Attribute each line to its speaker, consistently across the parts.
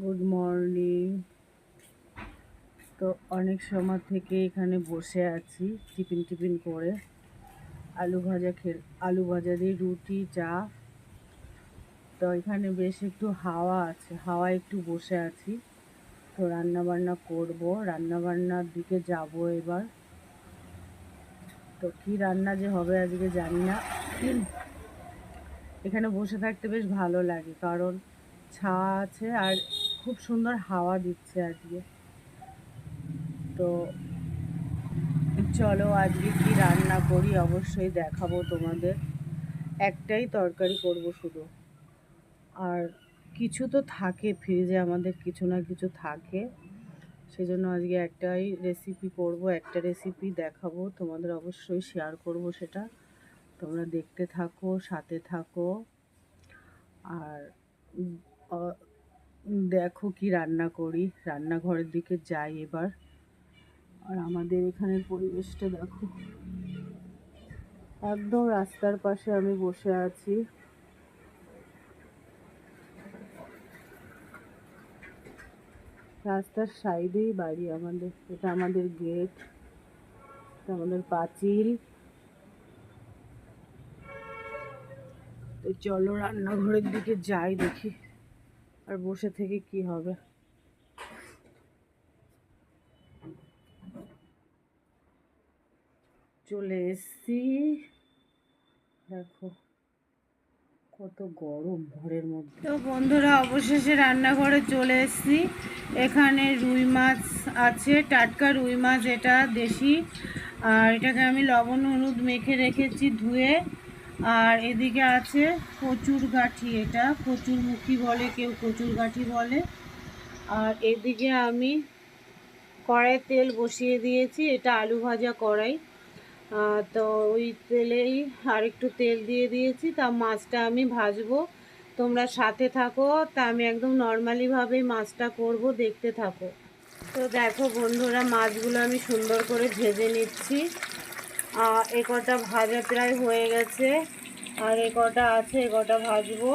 Speaker 1: Good morning তো অনেক সময় থেকে এখানে বসে আছি, টিফিন টিফিন করে। আলু ভাজা খে আলু ভাজা দিয়ে রুটি, চা। তো এখানে বেশ একটু হাওয়া আছে, হাওয়া একটু বসে আছি। তো রান্না বান্না করব রান্না বান্নার দিকে যাব এবার। তো কি রান্না যে হবে আজকে জানি না। এখানে বসে থাকতে বেশ ভালো লাগে, কারণ ছায়া আছে আর খুব সুন্দর হাওয়া দিচ্ছে আজকে তো চলো আজকে কি রান্না করি অবশ্যই দেখাবো তোমাদের। একটাই তরকারি করব শুধু। আর কিছু তো থাকে ফ্রিজে আমাদের কিছু না কিছু থাকে। সেজন্য আজকে একটাই রেসিপি করব, একটা রেসিপি দেখাবো, তোমাদের অবশ্যই শেয়ার করব সেটা। তোমরা দেখতে থাকো, সাথে থাকো। আর দেখো কি রান্না করি। রান্নাঘরের দিকে যাই এবার। আর আমাদের এখানের পরিবেশটা দেখো। একদম রাস্তার পাশে আমি বসে আছি। রাস্তার সাইডেই বাড়ি আমাদের। এটা আমাদের গেট। এটা আমাদের পাঁচিল। তো চলো রান্নাঘরের দিকে যাই দেখি। আর বসে থেকে কি হবে? চলে এসছি। দেখো, কত গরম ঘরের মধ্যে। তো বন্ধুরা, অবশেষে রান্নাঘরে চলে এসেছি। এখানে রুই মাছ আছে, টাটকা রুই মাছ, এটা দেশি। আর এটাকে আমি লবণ, হলুদ মেখে রেখেছি ধুয়ে। আর এদিকে আছে কচুর গাঠি এটা কচুর মুখি বলে, কেউ কচুর গাঠি বলে। আর এদিকে আমি কড়াই তেল বসিয়ে দিয়েছি, এটা আলু ভাজা কড়াই। তো ওই তেলেই আর একটু তেল দিয়ে দিয়েছি, তা মাছটা আমি ভাজবো। তোমরা সাথে থাকো, তা আমি একদম নর্মালিভাবেই মাছটা করব, দেখতে থাকো। তো দেখো বন্ধুরা, মাছগুলো আমি সুন্দর করে ভেজে নিচ্ছি। এ কটা ভাজা প্রায় হয়ে গেছে, আর এ কটা আছে, এ কটা ভাজবো।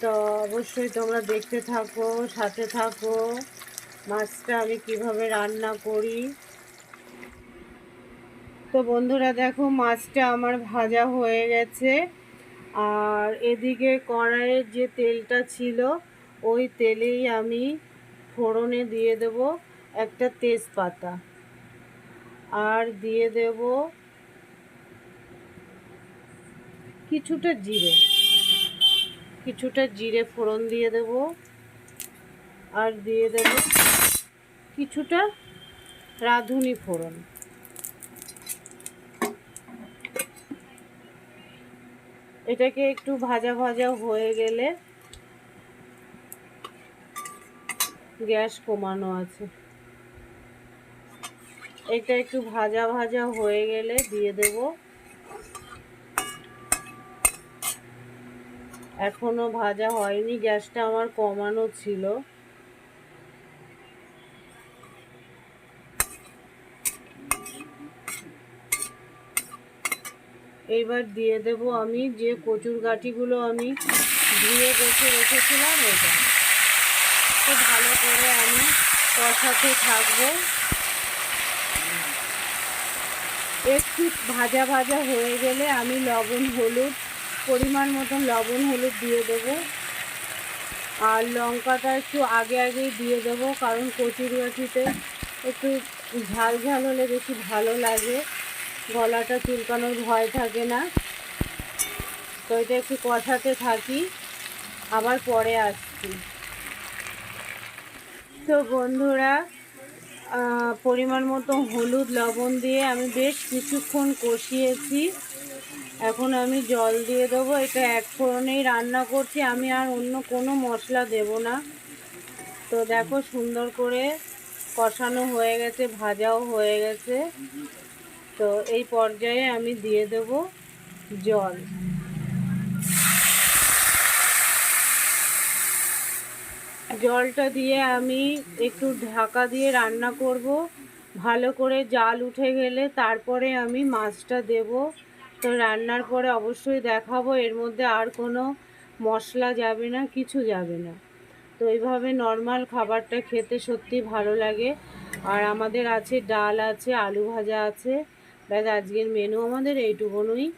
Speaker 1: তো অবশ্যই তোমরা দেখতে থাকো, সাথে থাকো, মাছটা আমি কীভাবে রান্না করি। তো বন্ধুরা, দেখো মাছটা আমার ভাজা হয়ে গেছে, আর এদিকে কড়াইয়ের যে তেলটা ছিল, ওই তেলেই আমি ফোড়নে দিয়ে দেব একটা তেজপাতা। আর দিয়ে দেব কিছুটা জিরে কিছুটা জিরে ফোড়ন দিয়ে দেব আর দিয়ে দেব কিছুটা রাঁধুনি ফোড়ন। এটাকে একটু ভাজা ভাজা হয়ে গেলে গ্যাস কমানো আছে। এটা একটু ভাজা ভাজা হয়ে গেলে দিয়ে দেব এখনও ভাজা হয়নি, গ্যাসটা আমার কমানো ছিল। এইবার দিয়ে দেব আমি যে কচুর গাঠিগুলো আমি ধুয়ে বেছে রেখেছিলাম এটা। তো ভালো করে আমি কষাতে থাকব। একটু ভাজা ভাজা হয়ে গেলে আমি লবণ, হলুদ পরিমাণ মতন লবণ, হলুদ দিয়ে দেবো। আর লঙ্কাটা একটু আগে আগেই দিয়ে দেবো, কারণ কচুর গাঠিতে একটু ঝাল ঝাল হলে বেশি ভালো লাগে। গলাটা চুলকানোর ভয় থাকে না। তো এটা একটু কষাতে থাকি, আবার পরে আসছি। তো বন্ধুরা পরিমাণ মতো হলুদ লবণ দিয়ে আমি বেশ কিছুক্ষণ কষিয়েছি। এখন আমি জল দিয়ে দেবো, এটা এক ফোড়নেই রান্না করছি, আমি আর অন্য কোনো মশলা দেব না। তো দেখো সুন্দর করে কষানো হয়ে গেছে, ভাজাও হয়ে গেছে। তো এই পর্যায়ে আমি দিয়ে দেব জল। জলটা দিয়ে আমি একটু ঢাকা দিয়ে রান্না করব, ভালো করে জাল উঠে গেলে তারপরে আমি মাছটা দেব। তো রান্নার পরে অবশ্যই দেখাবো, এর মধ্যে আর কোনো মশলা যাবে না, কিছু যাবে না। তো এইভাবে নর্মাল খাবারটা খেতে সত্যি ভালো লাগে। আর আমাদের আছে ডাল আছে, আলু ভাজা আছে। ব্যাস, আজকের মেনু আমাদের এইটুকুনই।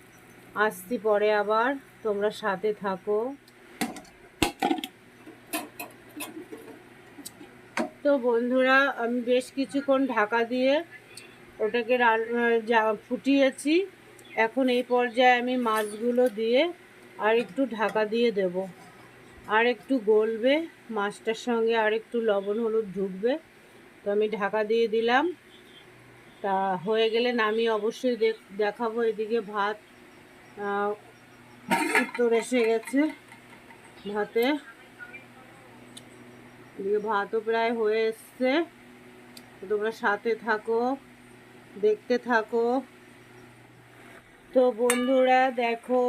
Speaker 1: আসছি পরে আবার, তোমরা সাথে থাকো। তো বন্ধুরা, আমি বেশ কিছুক্ষণ ঢাকা দিয়ে ওটাকে ফুটিয়েছি। এখন এই পর্যায়ে আমি মাছগুলো দিয়ে আর একটু ঢাকা দিয়ে দেব। আর একটু গলবে, মাছটার সঙ্গে আর একটু লবণ, হলুদ ঢুকবে। তো আমি ঢাকা দিয়ে দিলাম। তা হয়ে গেলে নামিয়ে অবশ্যই দেখ- দেখাবো এদিকে ভাত উত্তর এসে গেছে ভাতে। এদিকে ভাতও প্রায় হয়ে এসছে। তোমরা সাথে থাকো, দেখতে থাকো। তো বন্ধুরা দেখো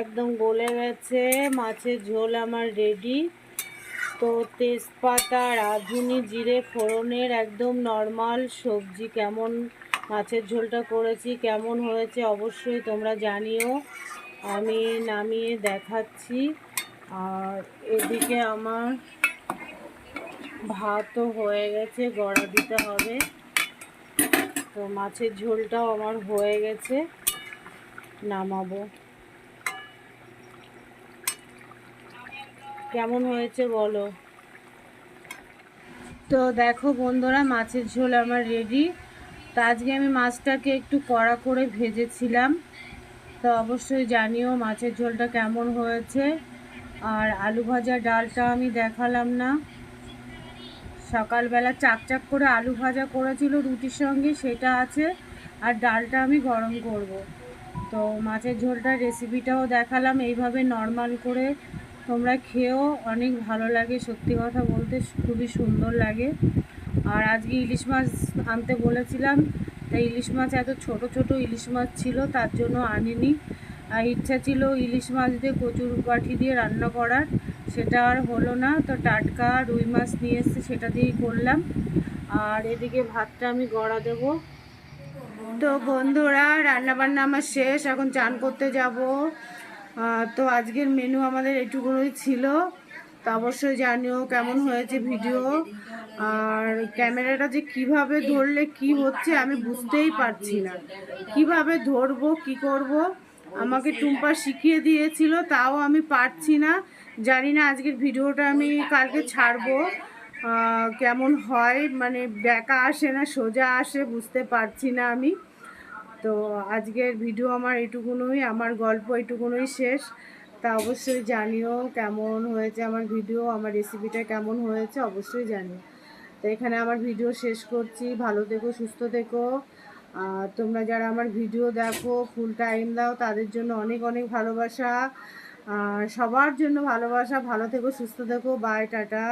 Speaker 1: একদম গলে গেছে, মাছের ঝোল আমার রেডি তো তেজপাতা রাঁধুনি জিরে ফোড়নের একদম নর্মাল সবজি, কেমন মাছের ঝোলটা করেছি, কেমন হয়েছে অবশ্যই তোমরা জানিও। আমি নামিয়ে দেখাচ্ছি। আর এদিকে আমার ভাতও হয়ে গেছে, গড়া দিতে হবে। তো মাছের ঝোলটাও আমার হয়ে গেছে। নামাবো। কেমন হয়েছে বলো? তো দেখো বন্ধুরা, মাছের ঝোল আমার রেডি তো আজকে আমি মাছটাকে একটু কড়া করে ভেজেছিলাম। তো অবশ্যই জানিও মাছের ঝোলটা কেমন হয়েছে। আর আলু ভাজা ডালটা আমি দেখালাম না। সকালবেলা চাক চাক করে আলু ভাজা করেছিল রুটির সঙ্গে, সেটা আছে, আর ডালটা আমি গরম করব। তো মাছের ঝোলটার রেসিপিটাও দেখালাম, এইভাবে নর্মাল করে তোমরা খেয়েও অনেক ভালো লাগে, সত্যি কথা বলতে খুবই সুন্দর লাগে। আর আজকে ইলিশ মাছ আনতে বলেছিলাম, তাই ইলিশ মাছ এত ছোট ছোট ইলিশ মাছ ছিল, তার জন্য আনিনি। আর ইচ্ছা ছিল ইলিশ মাছ দিয়ে কচুর বাটি দিয়ে রান্না করার সেটা আর হলো না। তো টাটকা রুই মাছ নিয়ে এসছে সেটা দিয়েই করলাম। আর এদিকে ভাতটা আমি গড়া দেবো। তো বন্ধুরা, রান্নাবান্না আমার শেষ। এখন চান করতে যাব। তো আজকের মেনু আমাদের এটুকুই ছিল। তো অবশ্যই জানিও কেমন হয়েছে ভিডিও আর ক্যামেরাটা যে কীভাবে ধরলে কি হচ্ছে আমি বুঝতেই পারছি না। কীভাবে ধরবো, কি করব? আমাকে টুম্পা শিখিয়ে দিয়েছিল, তাও আমি পারছি না। জানি না আজকের ভিডিওটা আমি কালকে ছাড়বো। কেমন হয় মানে ব্যাকা আসে না, সোজা আসে, বুঝতে পারছি না আমি। তো আজকের ভিডিও আমার এটুকুনই, আমার গল্প এটুকুনই শেষ। তা অবশ্যই জানিও কেমন হয়েছে আমার ভিডিও, আমার রেসিপিটা কেমন হয়েছে, অবশ্যই জানিও। তো এখানে আমার ভিডিও শেষ করছি। ভালো থেকো, সুস্থ থেকো। তোমরা যারা আমার ভিডিও দেখো ফুল টাইম দাও, তাদের জন্য অনেক অনেক ভালোবাসা। সবার জন্য ভালোবাসা। ভালো থেকো, সুস্থ থেকো। Bye tata.